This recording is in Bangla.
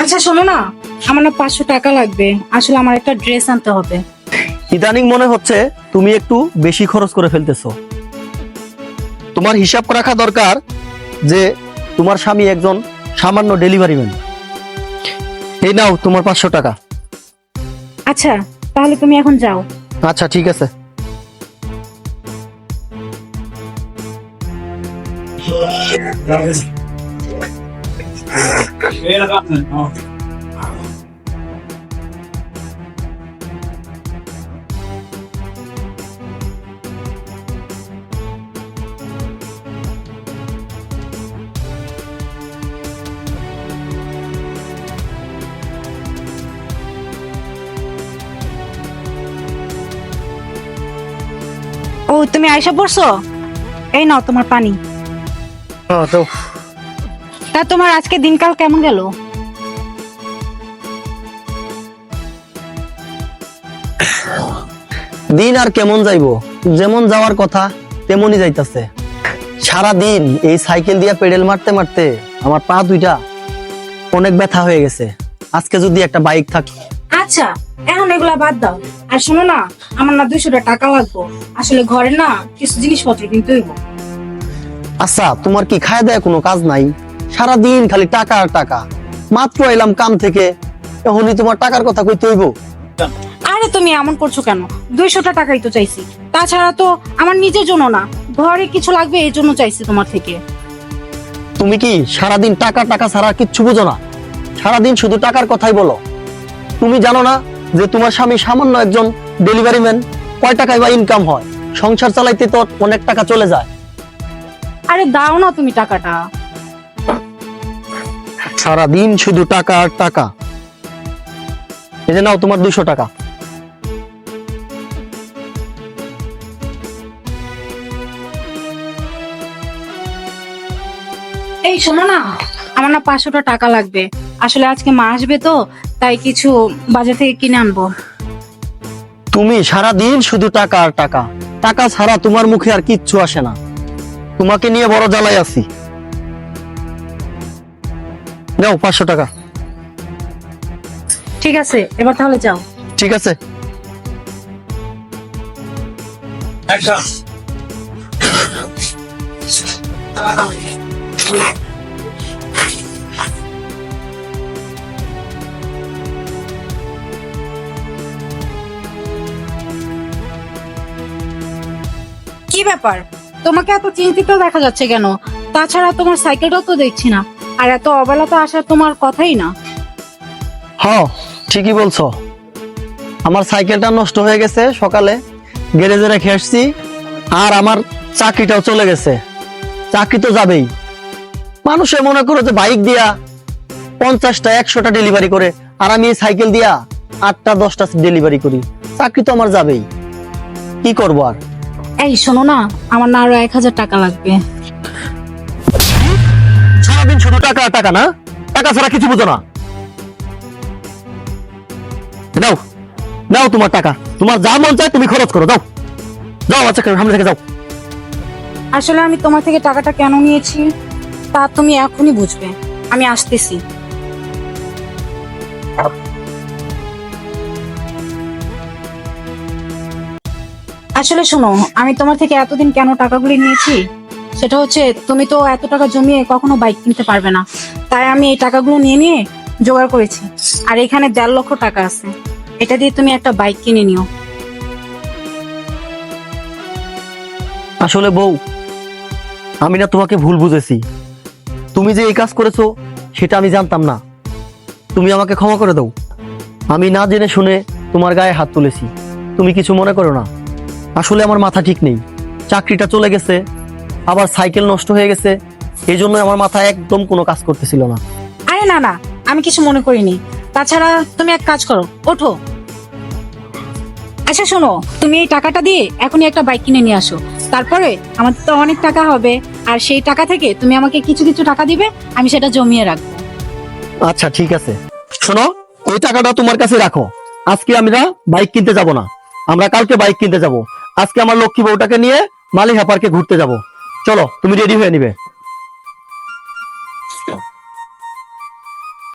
আচ্ছা শোনো না। আমার না পাঁচশো টাকা লাগবে। আসলে আমার একটা ড্রেস আনতে হবে। ইদানিং মনে হচ্ছে তুমি একটু বেশি খরচ করে ফেলতেছো। তোমার হিসাব রাখা দরকার যে তোমার স্বামী একজন সামান্য ডেলিভারি ম্যান এই নাও তোমার পাঁচশো টাকা। আচ্ছা তাহলে তুমি এখন যাও। আচ্ছা ঠিক আছে। ও তুমি আয়সা পড়ছো? এই নাও তোমার পানি। হ্যাঁ তো তা তোমার আজকে দিনকাল কেমন গেল? দিন আর কেমন যাইবো? যেমন যাওয়ার কথা তেমনই যাইতাছে। সারা দিন এই সাইকেল দিয়ে পেডেল মারতে মারতে আমার পা দুইটা অনেক ব্যথা হয়ে গেছে। আজকে যদি একটা বাইক থাক আচ্ছা এখন এগুলা বাদ দাও। আর শোনো না আমার না দুইশো টাকা লাগবো। আসলে ঘরে না কিছু জিনিসপত্র কিনতে হইব। আচ্ছা তোমার কি খায় দেয় কোনো কাজ নাই? সারা দিন খালি টাকা আর টাকা। মাত্র এলাম কাম থেকে এখনই তোমার টাকার কথা কইতে হইব। আরে তুমি এমন করছ কেন? দুইশোটা টাকাই তো চাইছি। তাছাড়া তো আমার নিজের জন্য না ঘরে কিছু লাগবে এই জন্য চাইছি তোমার থেকে। তুমি কি সারাদিন টাকা টাকা ছাড়া কিচ্ছু বুঝো না? সারাদিন শুধু টাকার কথাই বলো। তুমি জানো না যে তোমার স্বামী সামান্য একজন ডেলিভারি ম্যান কয় টাকায় বা ইনকাম হয়? সংসার চালাইতে তো অনেক টাকা চলে যায়। আরে দাও না তুমি টাকাটা। সারাদিন শুধু টাকা আর টাকা। এই যে নাও তোমার দুশো টাকা। এই শোনো না আমার না পাঁচশোটা টাকা লাগবে। আসলে আজকে মা আসবে তো তাই কিছু বাজার থেকে কিনে আনব। তুমি সারাদিন শুধু টাকা আর টাকা। টাকা ছাড়া তোমার মুখে আর কিচ্ছু আসে না। তোমাকে নিয়ে বড় জ্বালাই আছি। নাও পাঁচশো টাকা। ঠিক আছে এবার তাহলে যাও। ঠিক আছে। কি ব্যাপার? তোমাকে এত চিন্তিত দেখা যাচ্ছে কেন? তাছাড়া তোমার সাইকেলটাও তো দেখছি না। আর এত অবেলা তো আসার তোমার কথাই না। হ্যাঁ ঠিকই বলছো। আমার সাইকেলটা নষ্ট হয়ে গেছে সকালে গ্যারেজে রেখে আসছি আর আমার চাকরিটাও চলে গেছে। চাকরি তো যাবেই। মানুষে মনে করো যে বাইক দিয়া পঞ্চাশটা একশোটা ডেলিভারি করে আর আমি এই সাইকেল দিয়া আটটা দশটা ডেলিভারি করি। চাকরি তো আমার যাবেই। কি করব আর? এই শোনো না আমার না আরও এক হাজার টাকা লাগবে। টাকা টাকা না? টাকা ছাড়া কিছু বুঝো না। দাও দাও তোমার টাকা। তোমার যা মন চায় তুমি খরচ করো দাও যাও আচ্ছা সামনে থেকে যাও। আসলে আমি তোমার থেকে টাকাটা কেন নিয়েছি, তা তুমি এখনই বুঝবে। আমি আসতেছি। আসলে শোনো, আমি তোমার থেকে এতদিন কেন টাকাগুলি নিয়েছি? সেটা হচ্ছে, তুমি তো এত টাকা জমিয়ে কখনো বাইক কিনতে পারবে না। তাই আমি এই টাকাগুলো নিয়ে নিয়ে জোগাড় করেছি। আর এখানে দেড় লক্ষ টাকা আছে। এটা দিয়ে তুমি একটা বাইক কিনে নিও। আসলে বউ, আমি না তোমাকে ভুল বুঝেছি। তুমি যে এই কাজ করেছ, সেটা আমি জানতাম না। তুমি আমাকে ক্ষমা করে দাও। আমি না জেনে শুনে তোমার গায়ে হাত তুলেছি। তুমি কিছু মনে করো না। আসলে আমার মাথা ঠিক নেই। চাকরিটা চলে গেছে। আবার সাইকেল নষ্ট হয়ে গেছে এই জন্য আমার মাথায় একদম কোনো কাজ করতেছিল না। আরে না না আমি কিছু মনে করিনি। তাছাড়া তুমি এক কাজ করো ওঠো। আচ্ছা শোনো তুমি এই টাকাটা দিয়ে এখনই একটা বাইক কিনে নিয়ে আসো। তারপরে আমার তো অনেক টাকা হবে আর সেই টাকা থেকে তুমি আমাকে কিছু কিছু টাকা দিবে আমি সেটা জমিয়ে রাখব। আচ্ছা ঠিক আছে। শোনো ওই টাকাটা তোমার কাছে রাখো। আজকে আমরা বাইক কিনতে যাব না। আমরা কালকে বাইক কিনতে যাব। আজকে আমার লক্ষ্মী বউটাকে নিয়ে মালিহা পার্কে ঘুরতে যাব। চলো তুমি রেডি হয়ে নিবে